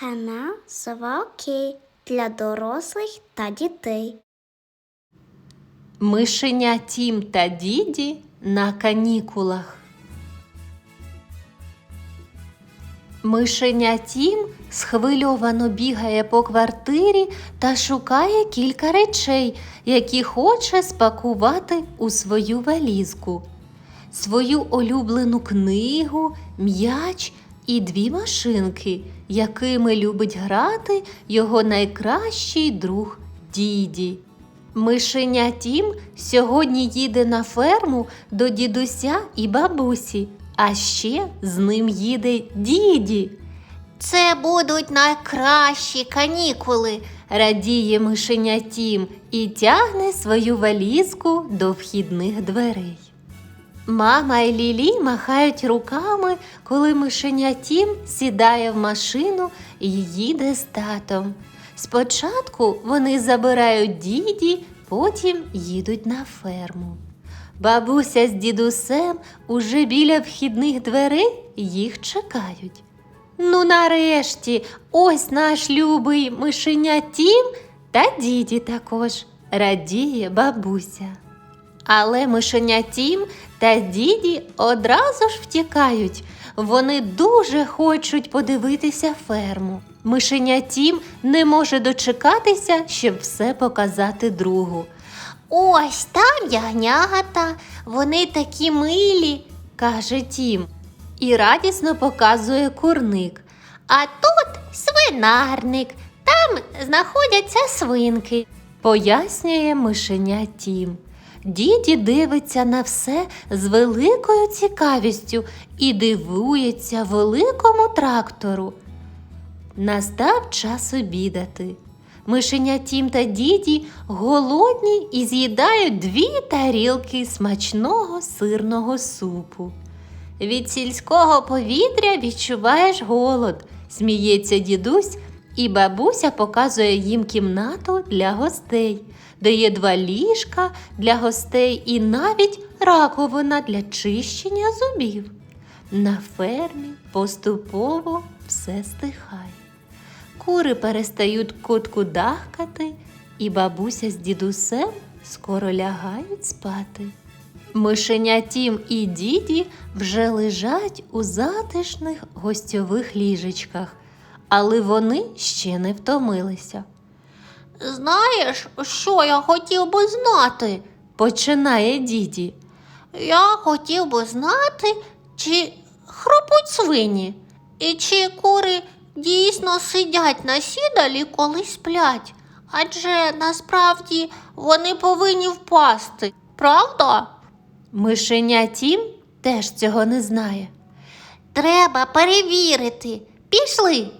Канал Сова для дорослих та дітей. Мишеня Тім та Діді на канікулах. Мишеня Тім схвильовано бігає по квартирі та шукає кілька речей, які хоче спакувати у свою валізку. Свою улюблену книгу, м'яч і дві машинки, якими любить грати його найкращий друг Діді. Мишеня Тім сьогодні їде на ферму до дідуся і бабусі, а ще з ним їде діді. Це будуть найкращі канікули, радіє мишеня Тім і тягне свою валізку до вхідних дверей. Мама і Лілі махають руками, коли мишеня Тім сідає в машину і їде з татом. Спочатку вони забирають діді, потім їдуть на ферму. Бабуся з дідусем уже біля вхідних дверей їх чекають. Ну, нарешті, ось наш любий мишеня Тім та діді також, радіє бабуся. Але мишеня Тім та діді одразу ж втікають. Вони дуже хочуть подивитися ферму. Мишеня Тім не може дочекатися, щоб все показати другу. Ось там ягнята, вони такі милі, каже Тім, і радісно показує курник. А тут свинарник, там знаходяться свинки, пояснює мишеня Тім. Діді дивиться на все з великою цікавістю і дивується великому трактору. Настав час обідати. Мишеня Тім та діді голодні і з'їдають дві тарілки смачного сирного супу. Від сільського повітря відчуваєш голод, сміється дідусь, і бабуся показує їм кімнату для гостей, де є два ліжка для гостей і навіть раковина для чищення зубів. На фермі поступово все стихає. Кури перестають куткудахкати, і бабуся з дідусем скоро лягають спати. Мишеня Тім і діді вже лежать у затишних гостьових ліжечках, але вони ще не втомилися. Знаєш, що я хотів би знати? починає діді. Я хотів би знати, чи хропуть свині, і чи кури дійсно сидять на сідалі, коли сплять. Адже насправді вони повинні впасти, правда? Мишеня Тім теж цього не знає. Треба перевірити. Пішли.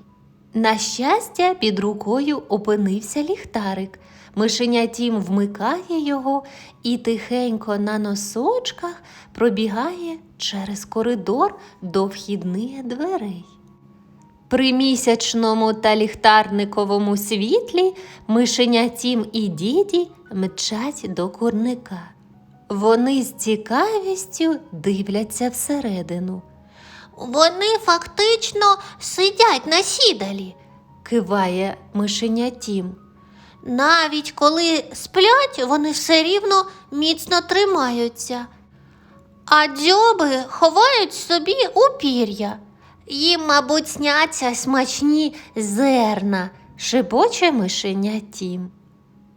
На щастя, під рукою опинився ліхтарик. Мишеня Тім вмикає його і тихенько на носочках пробігає через коридор до вхідних дверей. При місячному та ліхтарниковому світлі мишеня Тім і діді мчать до курника. Вони з цікавістю дивляться всередину. Вони фактично сидять на сідалі, киває мишеня Тім. Навіть коли сплять, вони все рівно міцно тримаються, а дзьоби ховають собі у пір'я. Їм, мабуть, сняться смачні зерна, шепоче мишеня Тім.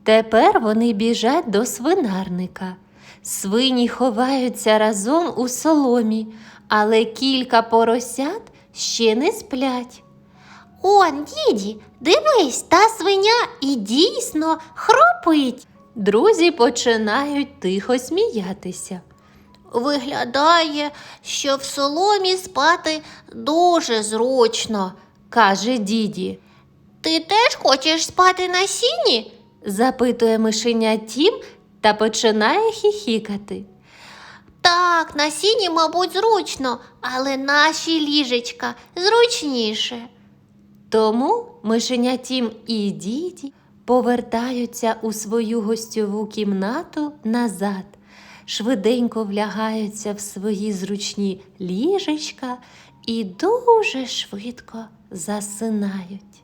Тепер вони біжать до свинарника. Свині ховаються разом у соломі, але кілька поросят ще не сплять. Он, діді, дивись, та свиня і дійсно хропить. Друзі починають тихо сміятися. Виглядає, що в соломі спати дуже зручно, каже діді. Ти теж хочеш спати на сіні? запитує мишеня Тім та починає хіхікати. Так, на сіні, мабуть, зручно, але наші ліжечка зручніше. Тому мишеня і діді повертаються у свою гостьову кімнату назад. швиденько влягаються в свої зручні ліжечка і дуже швидко засинають.